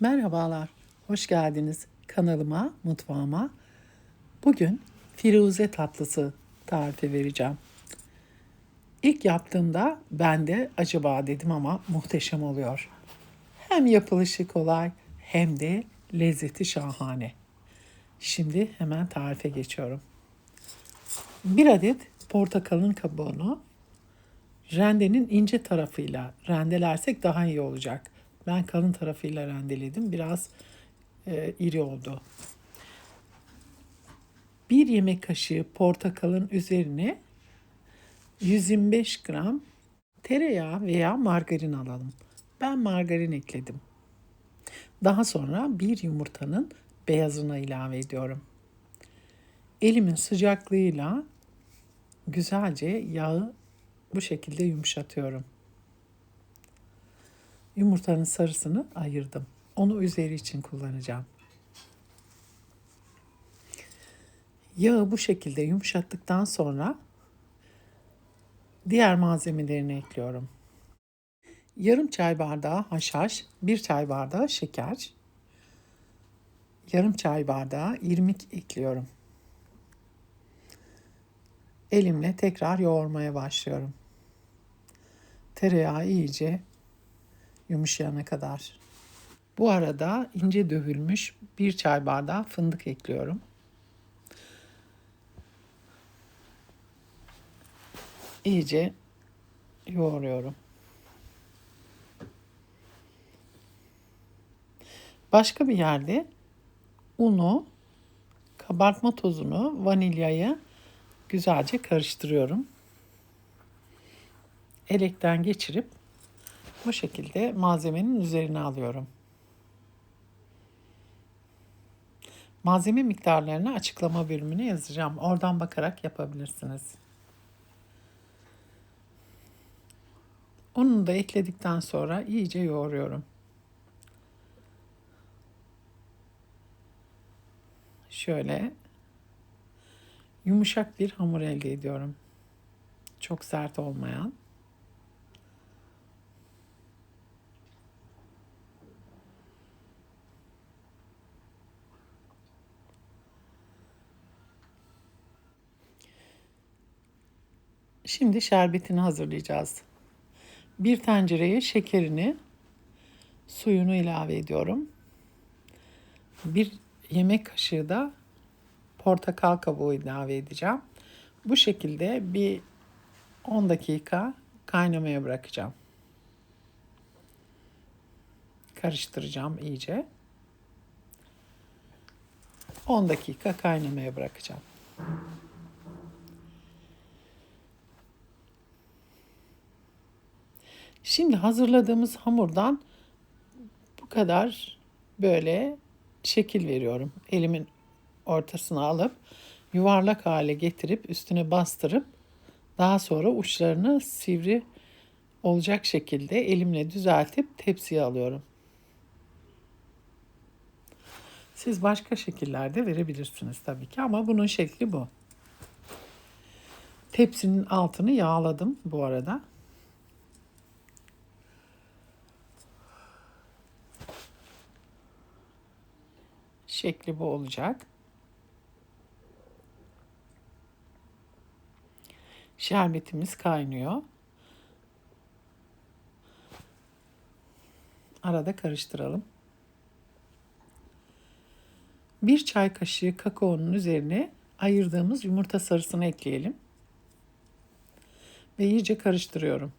Merhabalar, hoş geldiniz kanalıma, mutfağıma. Bugün firuze tatlısı tarifi vereceğim. İlk yaptığımda ben de acaba dedim ama muhteşem oluyor. Hem yapılışı kolay hem de lezzeti şahane. Şimdi hemen tarife geçiyorum. Bir adet portakalın kabuğunu rendenin ince tarafıyla rendelersek daha iyi olacak. Ben kalın tarafıyla rendeledim. Biraz e, iri oldu. Bir yemek kaşığı portakalın üzerine 125 gram tereyağı veya margarin alalım. Ben margarin ekledim. Daha sonra bir yumurtanın beyazını ilave ediyorum. Elimin sıcaklığıyla güzelce yağı bu şekilde yumuşatıyorum. Yumurtanın sarısını ayırdım. Onu üzeri için kullanacağım. Yağı bu şekilde yumuşattıktan sonra diğer malzemelerini ekliyorum. Yarım çay bardağı haşhaş, bir çay bardağı şeker, yarım çay bardağı irmik ekliyorum. Elimle tekrar yoğurmaya başlıyorum. Tereyağı iyice yumuşayana kadar. Bu arada ince dövülmüş bir çay bardağı fındık ekliyorum. İyice yoğuruyorum. Başka bir yerde unu, kabartma tozunu, vanilyayı güzelce karıştırıyorum. Elekten geçirip bu şekilde malzemenin üzerine alıyorum. Malzeme miktarlarını açıklama bölümüne yazacağım. Oradan bakarak yapabilirsiniz. Ununu da ekledikten sonra iyice yoğuruyorum. Şöyle yumuşak bir hamur elde ediyorum. Çok sert olmayan. Şimdi şerbetini hazırlayacağız. Bir tencereye şekerini, suyunu ilave ediyorum. Bir yemek kaşığı da portakal kabuğu ilave edeceğim. Bu şekilde bir 10 dakika kaynamaya bırakacağım. Karıştıracağım iyice. 10 dakika kaynamaya bırakacağım. Şimdi hazırladığımız hamurdan bu kadar böyle şekil veriyorum. Elimin ortasına alıp yuvarlak hale getirip üstüne bastırıp daha sonra uçlarını sivri olacak şekilde elimle düzeltip tepsiye alıyorum. Siz başka şekillerde verebilirsiniz tabii ki ama bunun şekli bu. Tepsinin altını yağladım bu arada. Şekli bu olacak. Şerbetimiz kaynıyor. Arada karıştıralım. Bir çay kaşığı kakaonun üzerine ayırdığımız yumurta sarısını ekleyelim. Ve iyice karıştırıyorum.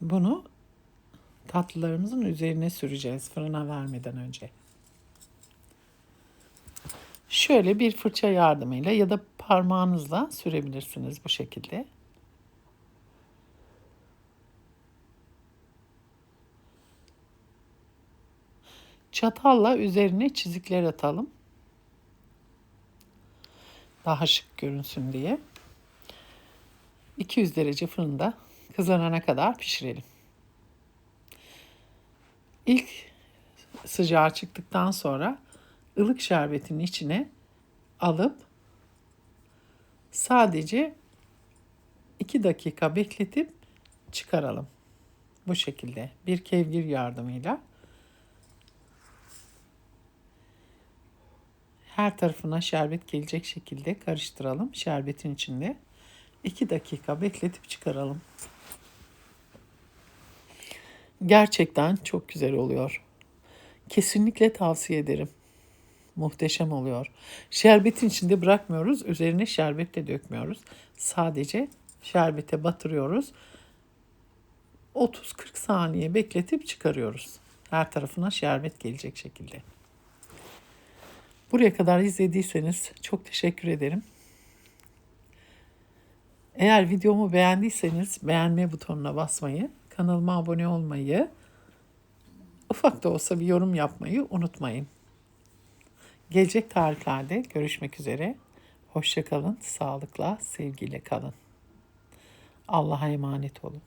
Bunu tatlılarımızın üzerine süreceğiz fırına vermeden önce. Şöyle bir fırça yardımıyla ya da parmağınızla sürebilirsiniz bu şekilde. Çatalla üzerine çizikler atalım. Daha şık görünsün diye. 200 derece fırında kızarana kadar pişirelim. İlk sıcağı çıktıktan sonra ılık şerbetin içine alıp sadece 2 dakika bekletip çıkaralım. Bu şekilde bir kevgir yardımıyla her tarafına şerbet gelecek şekilde karıştıralım. Şerbetin içinde 2 dakika bekletip çıkaralım. Gerçekten çok güzel oluyor. Kesinlikle tavsiye ederim. Muhteşem oluyor. Şerbetin içinde bırakmıyoruz. Üzerine şerbet de dökmüyoruz. Sadece şerbete batırıyoruz. 30-40 saniye bekletip çıkarıyoruz. Her tarafına şerbet gelecek şekilde. Buraya kadar izlediyseniz çok teşekkür ederim. Eğer videomu beğendiyseniz beğenme butonuna basmayı, kanalıma abone olmayı, ufak da olsa bir yorum yapmayı unutmayın. Gelecek tariflerde görüşmek üzere. Hoşçakalın, sağlıkla, sevgiyle kalın. Allah'a emanet olun.